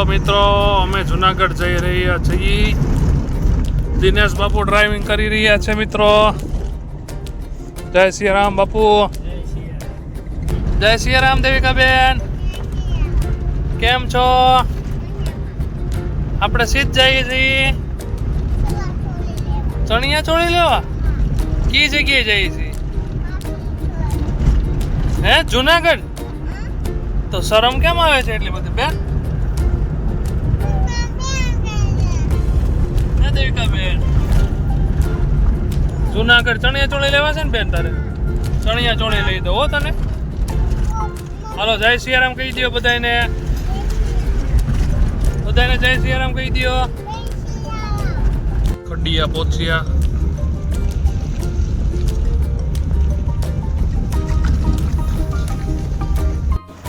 Hello મિત્રો, અમે જુનાગઢ જઈ રહ્યા છીએ. દિનેશ બાપુ ડ્રાઇવિંગ કરી રહ્યા છે મિત્રો. જય શ્રી રામ બાપુ. જય શ્રી રામ દેવિકા બેન કેમ છો? આપણે સીધ જઈએ છીએ. ચણિયા ચોળી લેવા? કી જગ્યાએ જઈએ છીએ? હે, જુનાગઢ? તો શરમ કેમ આવે છે એટલી બધી? બેન? જુનાગઢ ચણિયા ચોળી લેવા છે ને બેન તારે? ચણિયા ચોળી લઈ દો હો તને. હાલો, જય સિયારામ કહી દો બધાને બધાને જય સિયારામ કહી દો ખડિયા પોચિયા.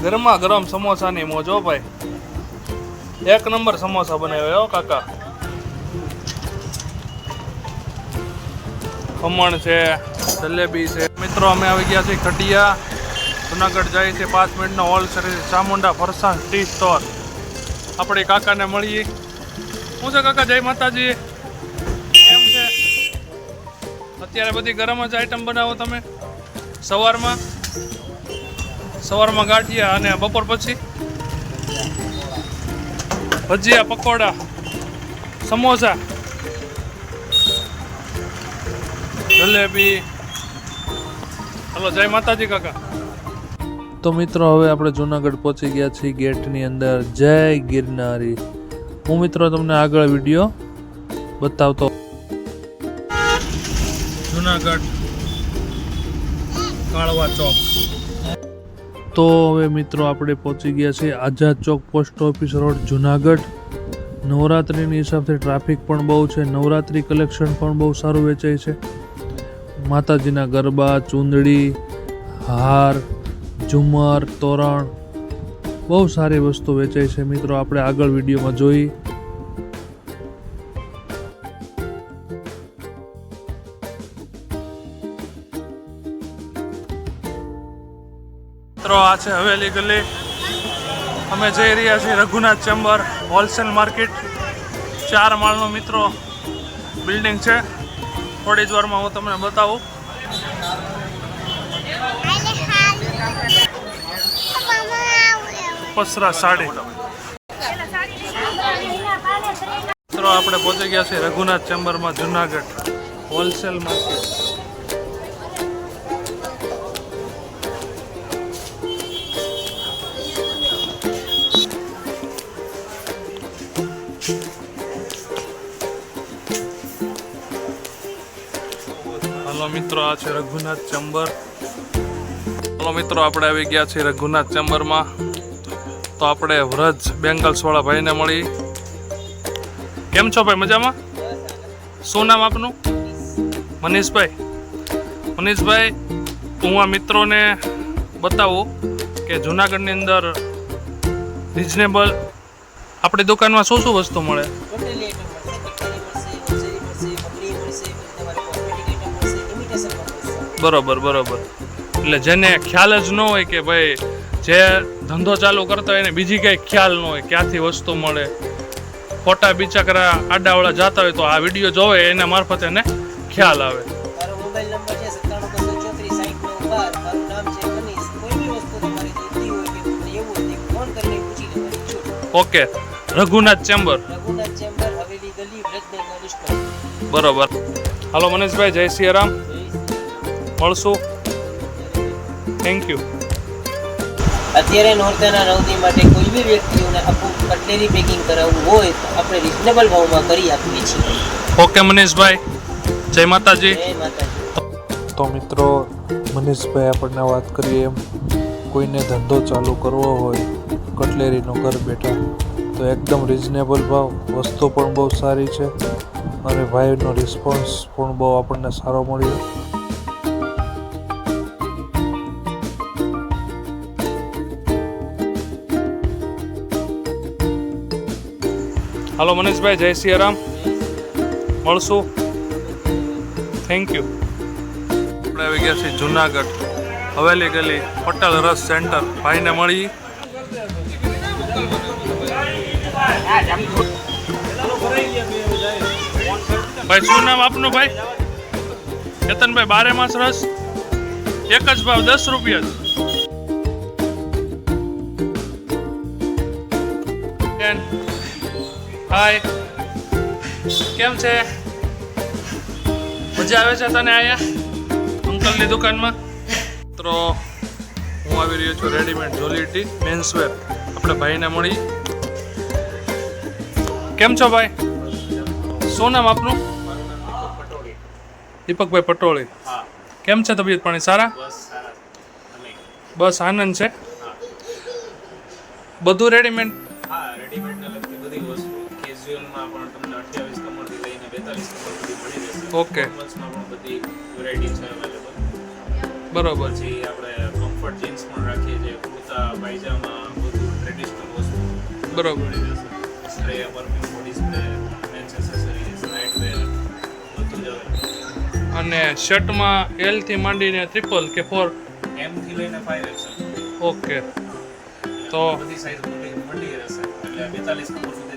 ગરમા ગરમ સમોસાની મોજો ભાઈ. એક નંબર સમોસા બનાવ્યો કાકા. ખમણ છે, જલેબી છે. મિત્રો, અમે આવી ગયા છીએ ખટિયા જુનાગઢ જાય છે પાંચ મિનિટનો હોલ સર્વિસ ચામુંડા ફરસાણ ટી સ્ટોર આપણે કાકાને મળીએ શું છે કાકા? જય માતાજી. કેમ છે. અત્યારે બધી ગરમ જ આઈટમ બનાવો તમે. સવારમાં. સવારમાં ગાંઠિયા અને બપોર પછી ભજીયા, પકોડા, સમોસા. જલેબી હલો જય માતાજી કાકા. તો મિત્રો હવે આપણે જુનાગઢ પહોંચી ગયા છીએ ગેટની અંદર. જય ગિરનારી. હું મિત્રો તમને આગળ વીડિયો બતાવતો જુનાગઢ કાળવા ચોક. તો હવે મિત્રો આપણે પહોંચી ગયા છીએ Azad Chowk post office road Junagadh. નવરાત્રિની હિસાબથી ટ્રાફિક પણ બહુ છે. નવરાત્રિ કલેક્શન પણ બહુ સારું વેચાય છે. માતાજીના ગરબા, ચૂંદડી, હાર ઝુમર તોરણ, બહુ સારી વસ્તુ વેચાય છે. મિત્રો, આપણે આગળ વિડીયોમાં જોઈ. મિત્રો, આ છે હવેલી ગલી. અમે જઈ રહ્યા છીએ રઘુનાથ ચેમ્બર હોલસેલ માર્કેટ. ચાર માળનો, મિત્રો, બિલ્ડિંગ છે. થોડી જ વારમાં હું તમને બતાવું. પસરા સાડી. મિત્રો, આપણે પહોંચી ગયા છીએ રઘુનાથ ચેમ્બરમાં જુનાગઢ હોલસેલ માર્કેટ હલો મિત્રો, આ છે રઘુનાથ ચેમ્બર હલો મિત્રો, આપણે આવી ગયા છીએ રઘુનાથ ચેમ્બરમાં તો આપણે વ્રજ બેંગલ્સવાળા ભાઈને મળી. કેમ છો ભાઈ, મજામાં? શું નામ આપનું? મનીષભાઈ. મનીષભાઈ, હું આ મિત્રોને બતાવું કે જુનાગઢની અંદર રિઝનેબલ આપણી દુકાનમાં શું શું વસ્તુ મળે? બરોબર બરોબર. એટલે જેને ખ્યાલ જ ન હોય કે ભાઈ જે ધંધો ચાલુ કરતો હોય એને બીજી કંઈ ખ્યાલ ન હોય ક્યાંથી વસ્તુ મળે. ખોટા બિચાકરા આડાવાળા જતા હોય તો આ વીડિયો જોવે એના મારફતે એને ખ્યાલ આવે. ઓકે. રઘુનાથ ચેમ્બર. બરોબર. હાલો મનીષભાઈ જય સિયારામ મળશું. થેન્ક યુ અત્યારે નોરતાના નવદી માટે કોઈ બી વ્યક્તિઓને આપણું કટલેરી પેકિંગ કરાવવું હોય તો આપણે રિઝનેબલ ભાવમાં કરી આપીએ છીએ. ઓકે મનીષભાઈ. જય માતાજી. જય માતાજી. તો મિત્રો મનીષભાઈ આપણને વાત કરીએ એમ. કોઈને ધંધો ચાલુ કરવો હોય કટલેરીનો ઘર બેઠા તો એકદમ રિઝનેબલ ભાવ. વસ્તુ પણ બહુ સારી છે. અને ભાઈનો રિસ્પોન્સ પણ બહુ આપણને સારો મળ્યો. હાલો મનીષભાઈ જય સિયારામ મળશું. થેન્ક યુ આપણે આવી ગયા છીએ જુનાગઢ. હવેલી ગલી પટેલ રસ સેન્ટર. ભાઈને મળી. ભાઈ શું નામ આપનું ભાઈ? કેતનભાઈ બારે માસ રસ? એક જ ભાવ દસ રૂપિયા જ. બેન, હાય કેમ છે? મજા આવે છે તને અહીંયા? અંકલની દુકાનમાં? તો હું આવી રહ્યો છું રેડીમેડ જોલીટી મેન્સવેર આપણે ભાઈને મળી. કેમ છો ભાઈ? શું નામ આપનું? દીપકભાઈ પટોળી. કેમ છે તબિયત પાણી? સારા? બસ આનંદ છે. બધું રેડીમેડ ઓકે બધી વેરાયટી છે અવેલેબલ બરોબર. પછી આપણે કમ્ફર્ટ જીન્સ પણ રાખીએ છીએ કુર્તા પાયજામા બધું ટ્રેડિશનલ વસ્તુ. બરોબર. Spray perfume body spray men's accessories night wear બધું જ. અને શર્ટમાં એલથી માંડીને ટ્રિપલ કે ફોર એમ થી લઈને ફાઈવ એક્સેલ ઓકે તો બધી સાઈઝ મળી મળી રહેશે એટલે બેતાલીસ નંબર સુધી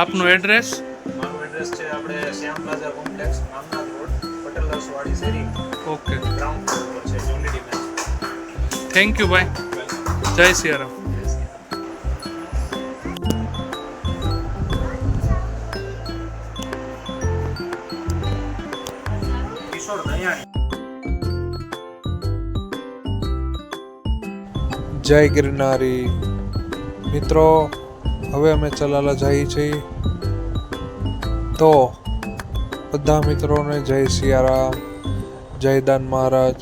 આપનું એડ્રેસ મારું એડ્રેસ છે આપણે Shyam plaza complex Ramnath road Patel વાડી શેરી. ઓકે. ગ્રાઉન્ડ ફ્લોર છે જોની ડિફેન્સ થેન્ક યુ ભાઈ જય સિયારામ કિશોર જય ગિરનારી. મિત્રો હવે અમે ચલાલા જઈએ છીએ તો બધા મિત્રોને જય સિયારામ, જય દાન મહારાજ.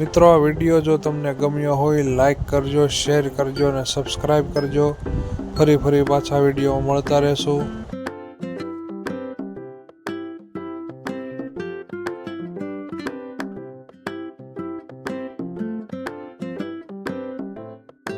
મિત્રો, આ વીડિયો જો તમને ગમ્યો હોય લાઈક કરજો શેર કરજો અને સબસ્ક્રાઈબ કરજો. ફરી ફરી પાછા વીડિયો મળતા રહેશું.